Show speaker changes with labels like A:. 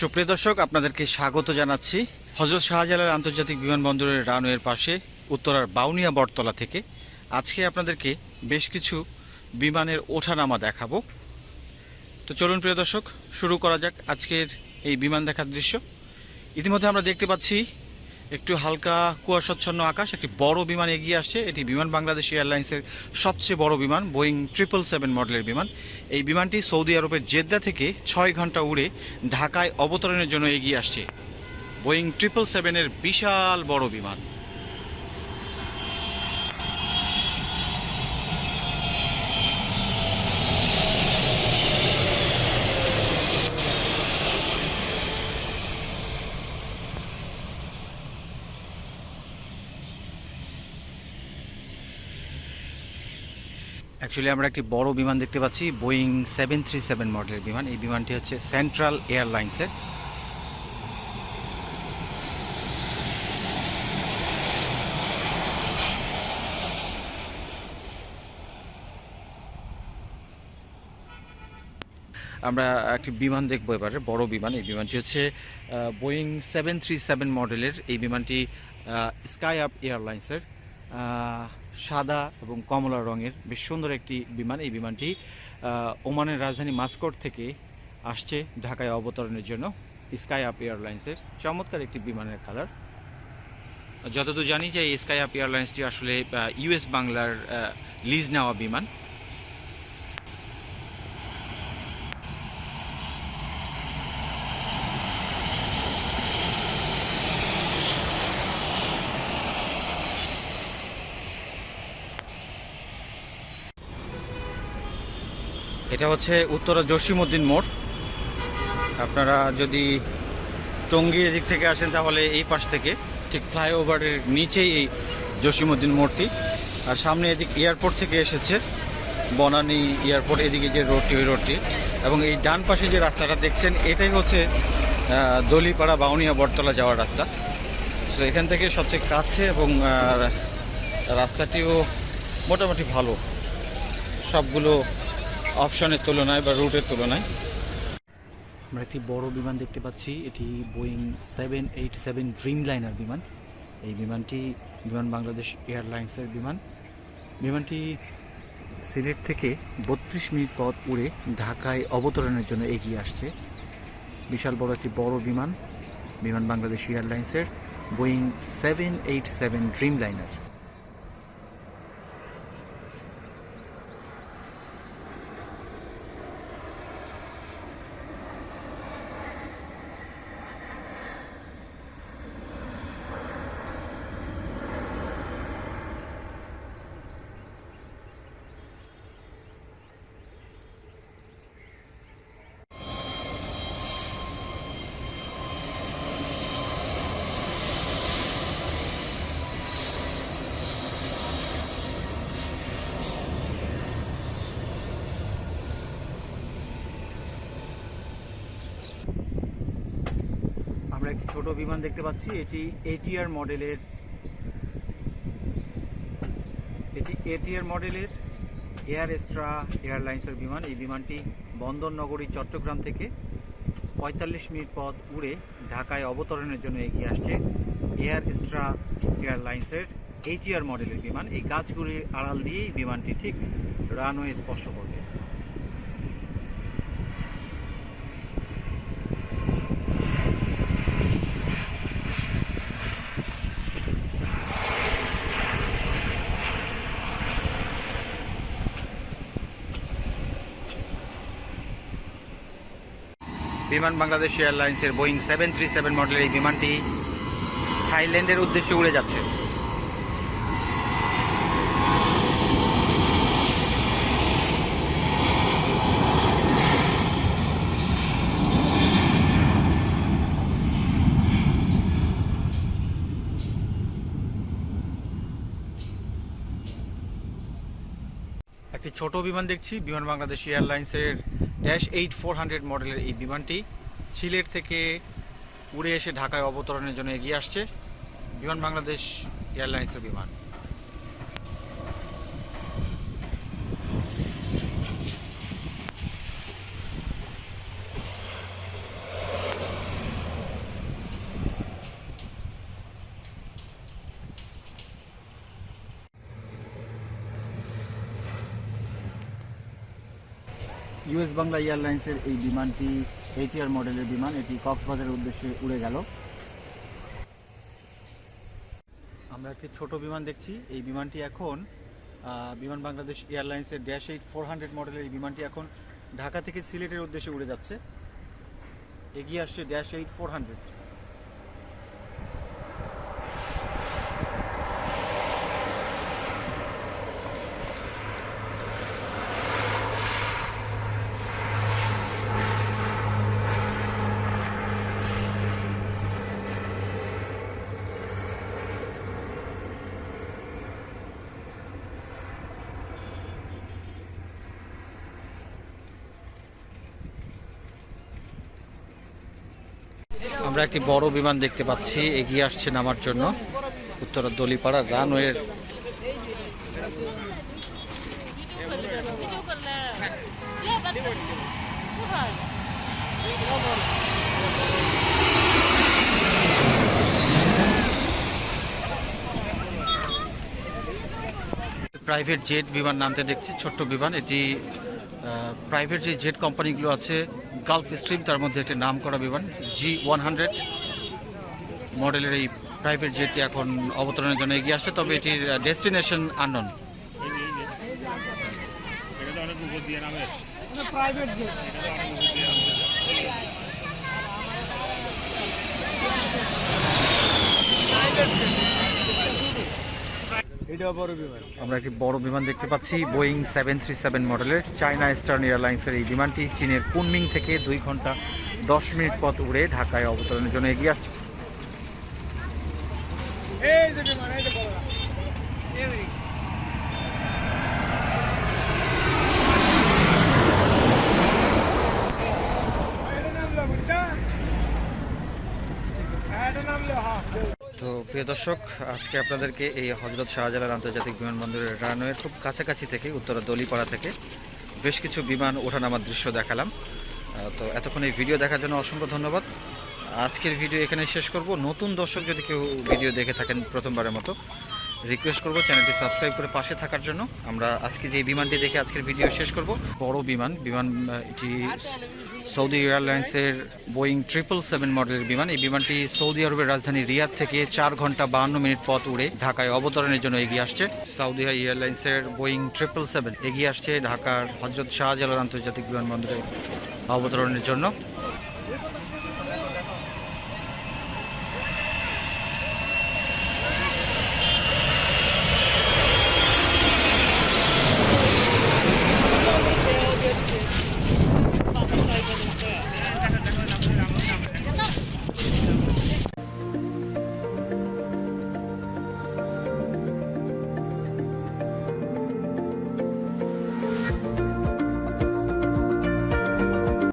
A: সুপ্রিয় দর্শক, আপনাদেরকে স্বাগত জানাচ্ছি। হজরত শাহজালাল আন্তর্জাতিক বিমানবন্দরের রানওয়ের পাশে, উত্তরার বাউনিয়া বটতলা থেকে। আজকে আপনাদেরকে বেশ কিছু বিমানের ওঠানামা দেখাবো। তো চলুন, প্রিয় দর্শক, শুরু করা যাক আজকের এই বিমান দেখার দৃশ্য। ইতিমধ্যে আমরা দেখতে পাচ্ছি একটু হালকা কুয়াশাচ্ছন্ন আকাশ, একটি বড় বিমান এগিয়ে আসছে। এটি বিমান বাংলাদেশ এয়ারলাইন্সের সবচেয়ে বড় বিমান, বোয়িং ট্রিপল সেভেন মডেলের বিমান। এই বিমানটি সৌদি আরবের জেদ্দা থেকে ছয় ঘণ্টা উড়ে ঢাকায় অবতরণের জন্য এগিয়ে আসছে। বোয়িং ট্রিপল সেভেনের বিশাল বড় বিমান। অ্যাকচুয়ালি আমরা একটি বড় বিমান দেখতে পাচ্ছি বোয়িং সেভেন থ্রি সেভেন মডেলের বিমান। এই বিমানটি হচ্ছে সেন্ট্রাল এয়ারলাইন্সের আমরা একটি বিমান দেখব এবারে, বড় বিমান। এই বিমানটি হচ্ছে বোয়িং সেভেন থ্রি সেভেন মডেলের এই বিমানটি স্কাই আপ এয়ারলাইন্সের সাদা এবং কমলা রঙের বেশ সুন্দর একটি বিমান। এই বিমানটি ওমানের রাজধানী মাস্কট থেকে আসছে ঢাকায় অবতরণের জন্য স্কাই আপ এয়ারলাইন্সের চমৎকার একটি বিমানের কালার। যতদূর জানি যে স্কাই আপ এয়ারলাইন্সটি আসলে ইউএস বাংলার লিজ নেওয়া বিমান। এটা হচ্ছে উত্তরা জসিমউদ্দিন মোড়। আপনারা যদি টঙ্গী এদিক থেকে আসেন তাহলে এই পাশ থেকে, ঠিক ফ্লাইওভারের নিচেই এই জসিমউদ্দিন মোড়টি। আর সামনে এদিক এয়ারপোর্ট থেকে এসেছে, বনানী এয়ারপোর্ট, এদিকে যে রোডটি, ওই রোডটি। এবং এই ডান পাশে যে রাস্তাটা দেখছেন, এটাই হচ্ছে দলিপাড়া বাউনিয়া বটতলা যাওয়ার রাস্তা। তো এখান থেকে সবচেয়ে কাছে এবং রাস্তাটিও মোটামুটি ভালো। সবগুলো অপশনের তুলনায় বা রুটের তুলনায়। আমরা একটি বড় বিমান দেখতে পাচ্ছি। এটি Boeing seven eight seven dreamliner বিমান। এই বিমানটি বিমান বাংলাদেশ এয়ারলাইন্সের বিমান। বিমানটি সিলেট থেকে বত্রিশ মিনিট পথ উড়ে ঢাকায় অবতরণের জন্য এগিয়ে আসছে। বিশাল বড় একটি বড় বিমান বিমান বাংলাদেশ এয়ারলাইন্সের Boeing seven eight seven dreamliner একটি ছোট বিমান দেখতে পাচ্ছি। এটি এটিআর মডেলের, এটি এটিআর মডেলের এয়ার এস্ট্রা এয়ারলাইন্সের বিমান। এই বিমানটি বন্দর নগরী চট্টগ্রাম থেকে পঁয়তাল্লিশ মিনিট পথ উড়ে ঢাকায় অবতরণের জন্য এগিয়ে আসছে এয়ার এস্ট্রা এয়ারলাইন্সের এইটিআর মডেলের বিমান। এই গাছগুলির আড়াল দিয়েই বিমানটি ঠিক রানওয়ে স্পর্শ করবে। বিমান বাংলাদেশ এয়ারলাইন্সের বোয়িং সেভেন থ্রি সেভেন মডেলের এই বিমানটি থাইল্যান্ডের উদ্দেশ্যে উড়ে যাচ্ছে। একটি ছোট বিমান দেখছি, বিমান বাংলাদেশ এয়ারলাইন্সের ড্যাশ এইট ফোর হান্ড্রেড মডেলের এই বিমানটি সিলেট থেকে উড়ে এসে ঢাকায় অবতরণের জন্য এগিয়ে আসছে বিমান বাংলাদেশ এয়ারলাইন্সের বিমান।
B: ইউএস বাংলা এয়ারলাইন্সের এই বিমানটি এইটিআর মডেলের বিমান, এটি কক্সবাজারের উদ্দেশ্যে উড়ে গেল। আমরা একটি ছোট বিমান দেখছি। এই বিমানটি এখন বিমান বাংলাদেশ এয়ারলাইন্সের ড্যাশ এইট ফোর হান্ড্রেড মডেলের এই বিমানটি এখন ঢাকা থেকে সিলেটের উদ্দেশ্যে উড়ে যাচ্ছে। এগিয়ে আসছে ড্যাশ এইট ফোর হান্ড্রেড
A: আমরা একটি বড় বিমান দেখতে পাচ্ছি, এগিয়ে আসছে নামার জন্য। উত্তরা দলিপাড়া রানওয়ের
C: ভিডিও
A: প্রাইভেট জেট বিমান নামতে দেখছি, ছোট্ট বিমান। এটি প্রাইভেট যে জেট কোম্পানিগুলো আছে গালফ স্ট্রিম তার মধ্যে একটি নাম করা বিমান জি ওয়ান হান্ড্রেড মডেলের এই প্রাইভেট জেটটি এখন অবতরণের জন্য এগিয়ে আসছে তবে এটির ডেস্টিনেশন আনন
B: এটা বড় বিমান।
A: আমরা একটি বড় বিমান দেখতে পাচ্ছি বোয়িং সেভেন থ্রি সেভেন মডেলের চায়না ইস্টার্ন এয়ারলাইন্সের এই বিমানটি চীনের কুনমিং থেকে দুই ঘণ্টা দশ মিনিট পথ উড়ে ঢাকায় অবতরণের জন্য এগিয়ে আসছে। প্রিয় দর্শক, আজকে আপনাদেরকে এই হজরত শাহজালাল আন্তর্জাতিক বিমানবন্দরের রানওয়ের খুব কাছাকাছি থেকে, উত্তরা দলিপাড়া থেকে বেশ কিছু বিমান ওঠানামার দৃশ্য দেখালাম। তো এতক্ষণ এই ভিডিও দেখার জন্য অসংখ্য ধন্যবাদ। আজকের ভিডিও এখানে শেষ করব। নতুন দর্শক যদি কেউ ভিডিও দেখে থাকেন প্রথমবারের মতো রিকোয়েস্ট করব চ্যানেলটি সাবস্ক্রাইব করে পাশে থাকার জন্য। আমরা আজকে যে বিমানটি দেখে আজকের ভিডিও শেষ করব। বড় বিমান বিমান এটি সৌদি এয়ারলাইন্সের বোয়িং ট্রিপল সেভেন মডেলের বিমান। এই বিমানটি সৌদি আরবের রাজধানী রিয়াদ থেকে চার ঘণ্টা বাহান্ন মিনিট পথ উড়ে ঢাকায় অবতরণের জন্য এগিয়ে আসছে। সৌদি এয়ারলাইন্সের বোয়িং ট্রিপল সেভেন এগিয়ে আসছে ঢাকার হজরত শাহজালাল আন্তর্জাতিক বিমানবন্দরে অবতরণের জন্য।